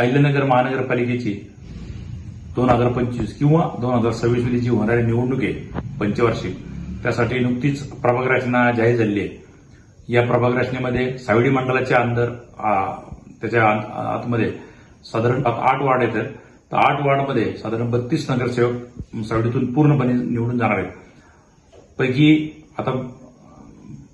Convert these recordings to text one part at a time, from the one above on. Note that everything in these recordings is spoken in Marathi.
अहिल्यानगर महानगरपालिकेची दोन हजार पंचवीस किंवा दोन हजार सव्वीसमध्ये जी होणारी निवडणूक आहे पंचवार्षिक त्यासाठी नुकतीच प्रभाग रचना जाहीर झालेली आहे. या प्रभाग रचनेमध्ये सावडी मंडळाच्या अंदर त्याच्या आतमध्ये साधारण आठ वार्ड येतात तर आठ वार्डमध्ये साधारण बत्तीस नगरसेवक सावडीतून पूर्णपणे निवडून जाणार आहेत. पैकी आता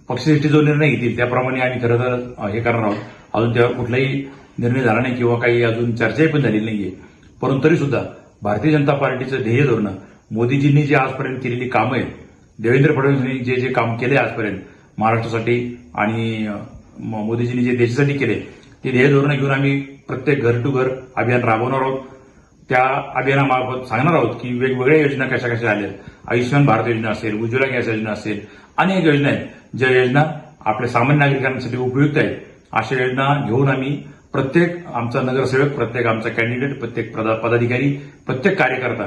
पक्षश्रेष्ठी जो निर्णय घेतील त्याप्रमाणे आम्ही खरं तर हे करणार आहोत. अजून तेव्हा कुठलाही निर्णय झाला नाही किंवा काही अजून चर्चाही पण झालेली नाहीये. परंतु तरी सुद्धा भारतीय जनता पार्टीचं ध्येय धोरणं मोदीजींनी जे आजपर्यंत केलेली कामं आहेत देवेंद्र फडणवीसांनी जे जे काम केले आजपर्यंत महाराष्ट्रासाठी आणि मोदीजींनी जे देशासाठी केले ते ध्येय धोरणं घेऊन आम्ही प्रत्येक घर टू घर अभियान राबवणार आहोत. त्या अभियानामार्फत सांगणार आहोत की वेगवेगळ्या योजना कशा कशा आल्या आयुष्यमान भारत योजना असेल उज्ज्वला गॅस योजना असेल अनेक योजना आहेत. ज्या योजना आपल्या सामान्य नागरिकांसाठी उपयुक्त आहेत. अशा योजना घेऊन आम्ही प्रत्येक आमचा नगरसेवक प्रत्येक आमचा कॅन्डिडेट प्रत्येक पदा- पदाधिकारी प्रत्येक कार्यकर्ता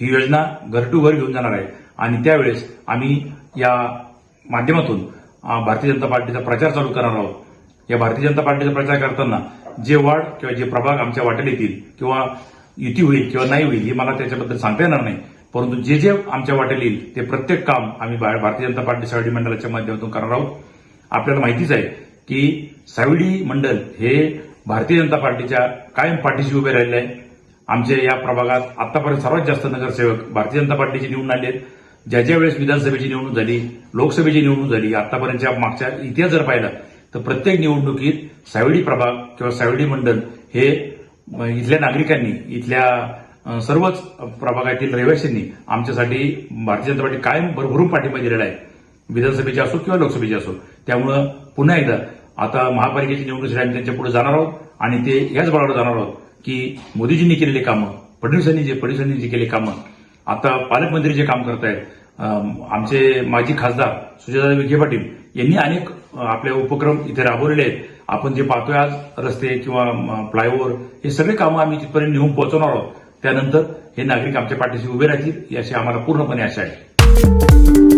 ही योजना घर टू घर घेऊन जाणार आहे. आणि त्यावेळेस आम्ही या माध्यमातून भारतीय जनता पार्टीचा प्रचार चालू करणार आहोत. या भारतीय जनता पार्टीचा प्रचार करताना जे वार्ड किंवा जे प्रभाग आमच्या वाटेल येतील किंवा युती होईल किंवा नाही होईल हे मला त्याच्याबद्दल सांगता येणार नाही. परंतु जे जे आमच्या वाटेल येईल ते प्रत्येक काम आम्ही भारतीय जनता पार्टी सावडी मंडळाच्या माध्यमातून करणार आहोत. आपल्याला माहितीच आहे की सावडी मंडळ हे भारतीय जनता पार्टीच्या कायम पाठीशी उभे राहिले आहे आमच्या या प्रभागात आतापर्यंत सर्वात जास्त नगरसेवक भारतीय जनता पार्टीचे निवडून आले आहेत ज्या ज्या वेळेस विधानसभेची निवडणूक झाली लोकसभेची निवडणूक झाली आतापर्यंतच्या मागच्या इतिहास जर पाहिला तर प्रत्येक निवडणुकीत सावडी प्रभाग किंवा सावडी मंडल हे इथल्या नागरिकांनी इथल्या सर्वच प्रभागातील रहिवाशांनी आमच्यासाठी भारतीय जनता पार्टी कायम भरभरून पाठिंबा दिलेला आहे. विधानसभेची असो किंवा लोकसभेची असो त्यामुळं पुन्हा एकदा आता महापालिकेची निवडणुकीसाठी त्यांच्या पुढे जाणार आहोत. आणि ते याच बळावर जाणार आहोत की मोदीजींनी केलेली कामं फडणवीसांनी जे फडणवीसांनी जे केले कामं आता पालकमंत्री जे काम करतायत आमचे माजी खासदार सुजयदा विखे पाटील यांनी अनेक आपले उपक्रम इथे राबवलेले आहेत. आपण जे पाहतोय आज रस्ते किंवा फ्लायओव्हर हे सगळे कामं आम्ही तिथपर्यंत नेऊन पोहोचवणार आहोत. त्यानंतर हे नागरिक आमच्या पाठीशी उभे राहतील याची आम्हाला पूर्णपणे आशा आहे.